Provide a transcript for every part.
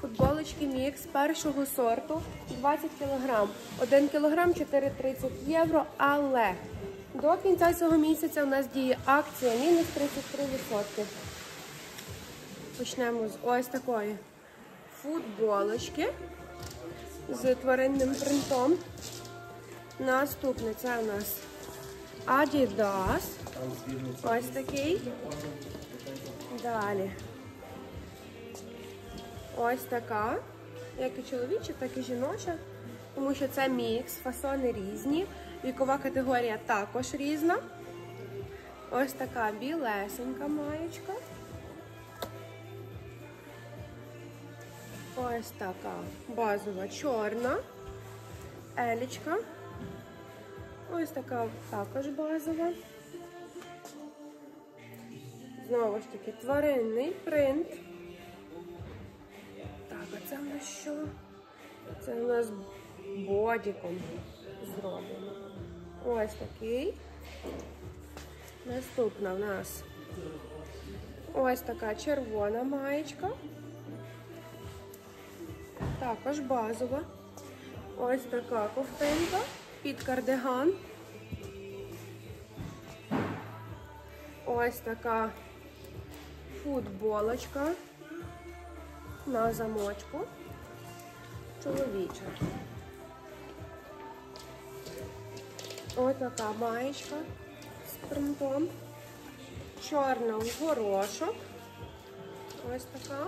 Футболочки мікс першого сорту 20 кг. 1 кг 4,30 євро. Але до кінця цього місяця у нас діє акція мінус 33%. Почнемо з ось такої футболочки з тваринним принтом. Наступне це у нас Adidas. Ось такий. Далі. Ось така, як і чоловіча, так і жіноча, тому що це мікс, фасони різні, вікова категорія також різна. Ось така білесенька маєчка. Ось така базова чорна, елічка. Ось така також базова. Знову ж таки, тваринний принт. Нас що? Це у нас бодіком зроблено. Ось такий. Наступна в нас ось така червона маєчка. Також базова. Ось така ковтинка під кардиган. Ось така футболочка на замочку. Чоловіча. Ось така маєчка з принтом. Чорна в горошок. Ось така.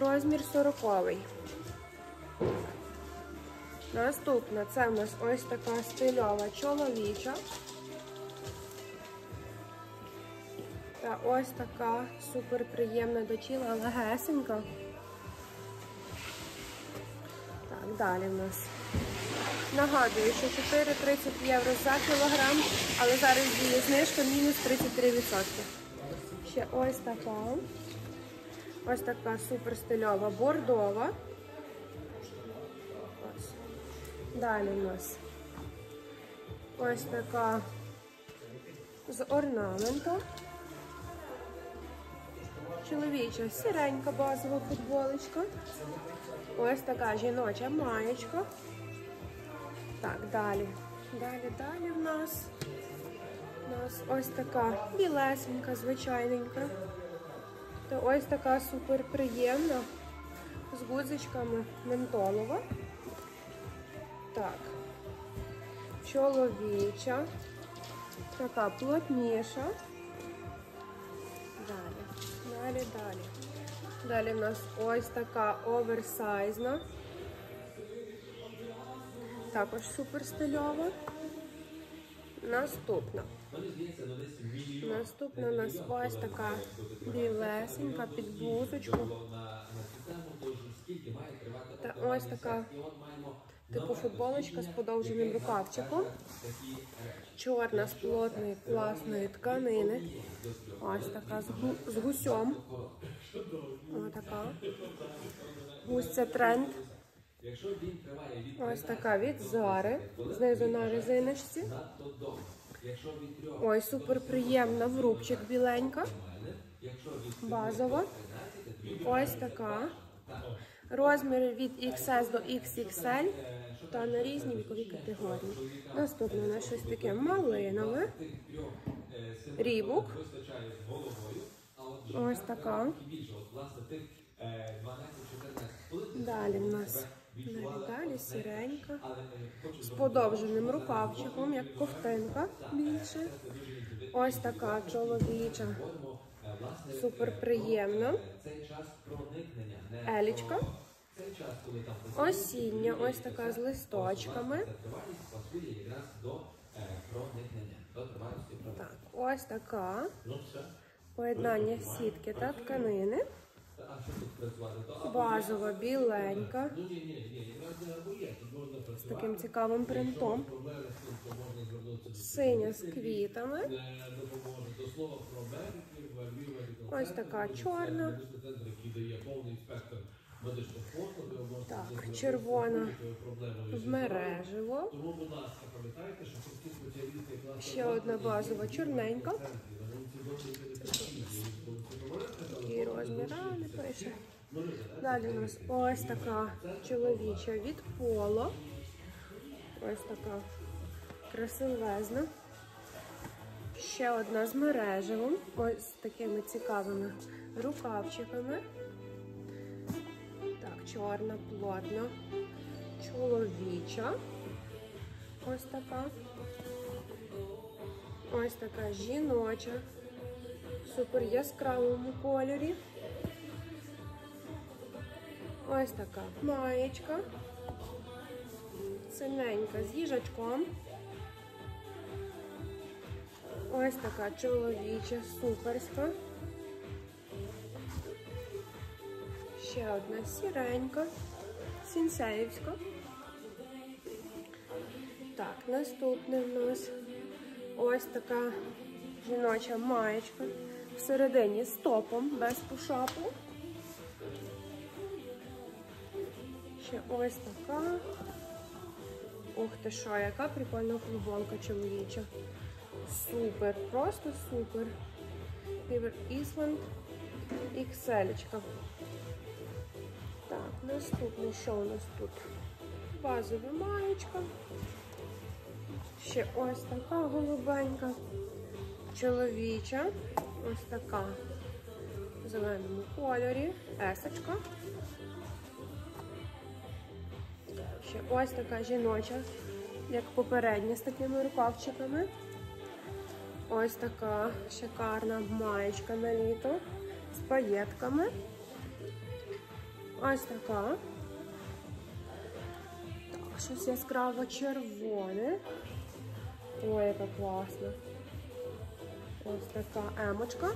Розмір 40 Наступна це у нас ось така стильова чоловіча. Та ось така супер приємна до тіла, легесенька. Далі в нас. Нагадую, що 4,30 євро за кілограм, але зараз діє знижка мінус 33%. Ще ось така. Ось така супер стильова бордова. Ось. Далі у нас ось така з орнаментом. Чоловіча сіренька базова футболочка. Ось така жіноча маєчка. Так, далі. Далі, далі в нас. У нас ось така білесенька, звичайненька. Та ось така супер приємна з гудзичками ментолова. Так. Чоловіча. Така плотніша. Далі, далі. Далі в нас ось така оверсайзна. Також супер стильова. Наступна. Наступна у нас ось така білесенька під блузочку. Та ось така типу футболочка з подовженим рукавчиком. Чорна з плотної класної тканини. Ось така з, гу з гусьом. Ось така. Гусь це тренд. Ось така від Зари. Знизу на резиночці. Ой, супер приємна в рубчик біленька. Базова. Ось така. Розміри від XS до XXL та на різні вікові категорії. Наступне у нас щось таке малинове. Рібук. Ось така. Далі в нас далі сіренька. З подовженим рукавчиком, як ковтинка більше. Ось така чоловіча. Супер приємна. Елічка. Осіння, ось така з листочками. Так, ось така. Поєднання сітки та тканини. Базова біленька. З таким цікавим принтом. Синя з квітами. Ось така чорна. Так, червона в мережево. Ще одна базова чорненька. Такий розмір, не пише. Далі у нас ось така чоловіча від поло. Ось така красивезна. Ще одна з мережевим. Ось з такими цікавими рукавчиками. Так, чорна, плотна, чоловіча. Ось така. Ось така жіноча. Супер яскравому кольорі. Ось така маєчка. Синенька з їжачком. Ось така чоловіча, суперська. Ще одна сіренька, сінсеївська. Так, наступне в нас ось така жіноча маєчка. Всередині з топом, без пушапу. Ще ось така. Ух ти що, яка прикольна футболка чоловіча. Супер, просто супер. River Island XL. Так, наступне, що у нас тут? Базова маєчка. Ще ось така голубенька. Чоловіча. Ось така. В зеленому кольорі. Есочка. Ще ось така жіноча, як попередня, з такими рукавчиками. Ось така шикарна маєчка на літо з паєтками. Ось така. Так, щось яскраво червоне. Ой, яка класна. Ось така емочка.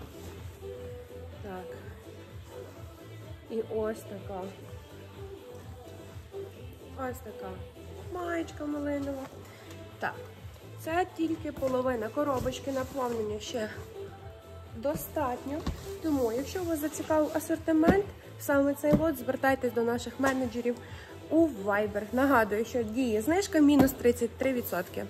Так. І ось така. Ось така маєчка малинова. Так, це тільки половина коробочки, наповнення ще достатньо. Тому, якщо вас зацікавив асортимент, саме цей лот, звертайтесь до наших менеджерів у Viber. Нагадую, що діє знижка мінус 33%.